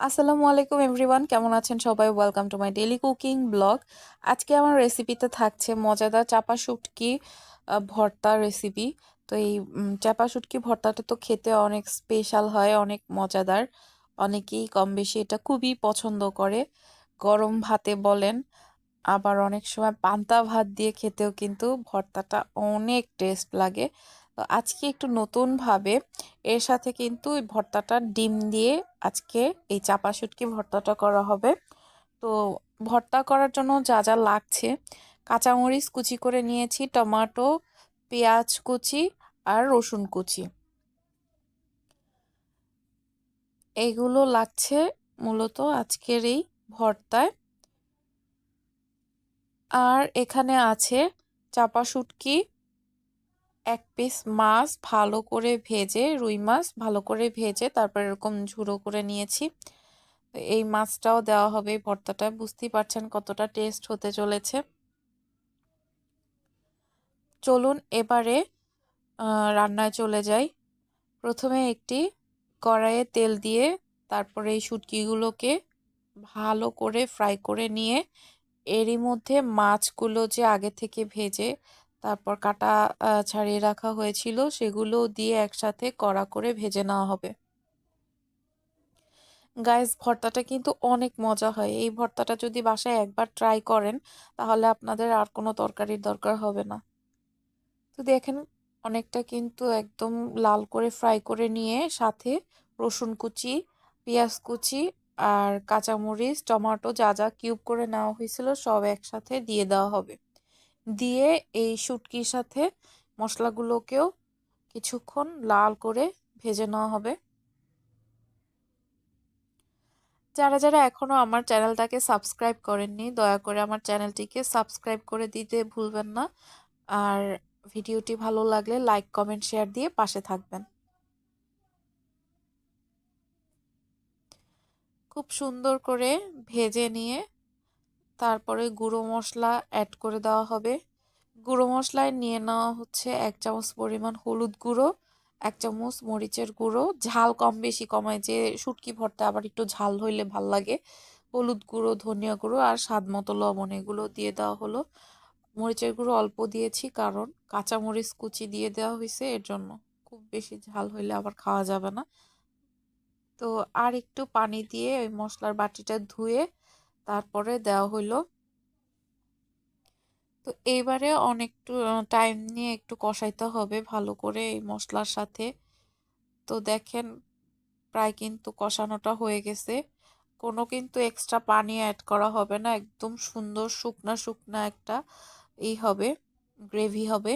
আসসালামু আলাইকুম এভরিওয়ান, কেমন আছেন সবাই? Welcome to my daily cooking blog আজকে আমার রেসিপিতে থাকছে মজাদার চাপা শুটকি ভর্তা রেসিপি তো এই চাপা শুটকি ভর্তাটা তো খেতে অনেক স্পেশাল হয়, অনেক মজাদার। অনেকেই কম বেশি এটা খুবই পছন্দ করে। গরম ভাতে বলেন, আবার অনেক সময় পান্তা ভাত দিয়ে খেতেও কিন্তু ভর্তাটা অনেক টেস্ট লাগে। তো আজকে একটু নতুনভাবে এর সাথে কিন্তু এই ভর্তাটা ডিম দিয়ে আজকে এই চাপা শুটকি ভর্তাটা করা হবে। তো ভর্তা করার জন্য যা যা লাগছে, কাঁচামরিচ কুচি করে নিয়েছি, টমাটো, পেঁয়াজ কুচি আর রসুন কুচি। এইগুলো লাগছে মূলত আজকের এই ভর্তায়। আর এখানে আছে চাপা শুটকি এক পিস মাছ ভালো করে ভেজে, রুই মাছ ভালো করে ভেজে তারপর এরকম ঝুড়ো করে নিয়েছি। এই মাছটাও দেওয়া হবে এই ভর্তাটা। বুঝতেই পারছেন কতটা টেস্ট হতে চলেছে। চলুন এবারে রান্নায় চলে যাই। প্রথমে একটি কড়াইয়ে তেল দিয়ে তারপরে এই শুটকিগুলোকে ভালো করে ফ্রাই করে নিয়ে এরই মধ্যে মাছগুলো যে আগে থেকে ভেজে তারপর কাটা ছাড়িয়ে রাখা হয়েছিল। সেগুলো দিয়ে একসাথে কড়া করে ভেজে নেওয়া হবে। গাইস, ভর্তাটা কিন্তু অনেক মজা হয়। এই ভর্তাটা যদি বাসায় একবার ট্রাই করেন, তাহলে আপনাদের আর কোনো তরকারির দরকার হবে না। তো দেখেন, অনেকটা কিন্তু একদম লাল করে ফ্রাই করে নিয়ে সাথে রসুন কুচি, পেঁয়াজ কুচি আর কাঁচামরিচ, টমাটো যা যা কিউব করে নেওয়া হয়েছিল, সব একসাথে দিয়ে দেওয়া হবে। দিয়ে এই শুটকির সাথে মশলাগুলোকেও কিছুক্ষণ লাল করে ভেজে নেওয়া হবে। যারা যারা এখনও আমার চ্যানেলটাকে সাবস্ক্রাইব করেননি, দয়া করে আমার চ্যানেলটিকে সাবস্ক্রাইব করে দিতে ভুলবেন না। আর ভিডিওটি ভালো লাগলে লাইক, কমেন্ট, শেয়ার দিয়ে পাশে থাকবেন। খুব সুন্দর করে ভেজে নিয়ে তারপরে গুঁড়ো মশলা অ্যাড করে দেওয়া হবে। গুঁড়ো মশলায় নিয়ে নেওয়া হচ্ছে এক চামচ পরিমাণ হলুদ গুঁড়ো, এক চামচ মরিচের গুঁড়ো। ঝাল কম বেশি কমায় যে শুটকি ভর্তা আবার একটু ঝাল হইলে ভালো লাগে। হলুদ গুঁড়ো, ধনিয়া গুঁড়ো আর স্বাদ মতো লবণ এগুলো দিয়ে দেওয়া হলো। মরিচের গুঁড়ো অল্প দিয়েছি কারণ কাঁচা মরিচ কুচি দিয়ে দেওয়া হয়েছে এর জন্য খুব বেশি ঝাল হইলে আবার খাওয়া যাবে না। তো আর একটু পানি দিয়ে ওই মশলার বাটিটা ধুয়ে তারপরে দেওয়া হইল। তো এইবারে অনেকটু টাইম নিয়ে একটু কষাইতে হবে ভালো করে এই মশলার সাথে। তো দেখেন প্রায় কিন্তু কষানোটা হয়ে গেছে। কোনো কিন্তু এক্সট্রা পানি অ্যাড করা হবে না, একদম সুন্দর শুকনা শুকনা একটা এই হবে গ্রেভি হবে।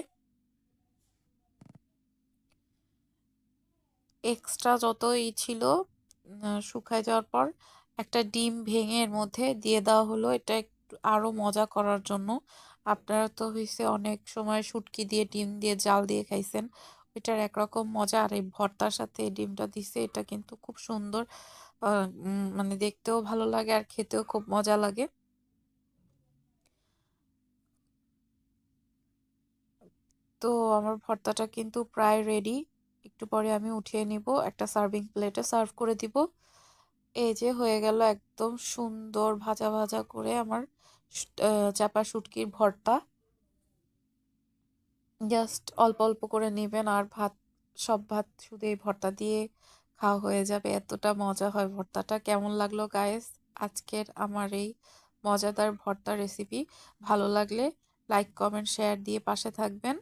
এক্সট্রা যত ই ছিল শুকায় যাওয়ার পর একটা ডিম ভেঙে এর মধ্যে দিয়ে দেওয়া হলো। এটা একটু আরও মজা করার জন্য। আপনারা তো হয়েছে অনেক সময় শুটকি দিয়ে, ডিম দিয়ে জাল দিয়ে খাইছেন। ওইটার একরকম মজা। আর এই ভর্তার সাথে এই ডিমটা দিছে, এটা কিন্তু খুব সুন্দর। মানে দেখতেও ভালো লাগে আর খেতেও খুব মজা লাগে। তো আমার ভর্তাটা কিন্তু প্রায় রেডি। একটু পরে আমি উঠিয়ে নিব। একটা সার্ভিং প্লেটে সার্ভ করে দিব। এই যে হয়ে গেল একদম সুন্দর ভাজা ভাজা করে আমার চাপা শুটকির ভর্তা। জাস্ট অল্প অল্প করে নেবেন আর ভাত, সব ভাত শুধু এই ভর্তা দিয়ে খাওয়া হয়ে যাবে। এতটা মজা হয় ভর্তাটা। কেমন লাগল গায়েস আজকের আমার এই মজাদার ভর্তা রেসিপি ভালো লাগলে লাইক কমেন্ট শেয়ার দিয়ে পাশে থাকবেন।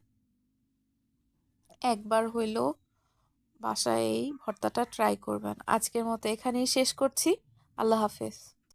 একবার হইলেও বাসায় এই ভর্তাটা ট্রাই করবেন। আজকের মতো এখানেই শেষ করছি। আল্লাহ হাফেজ।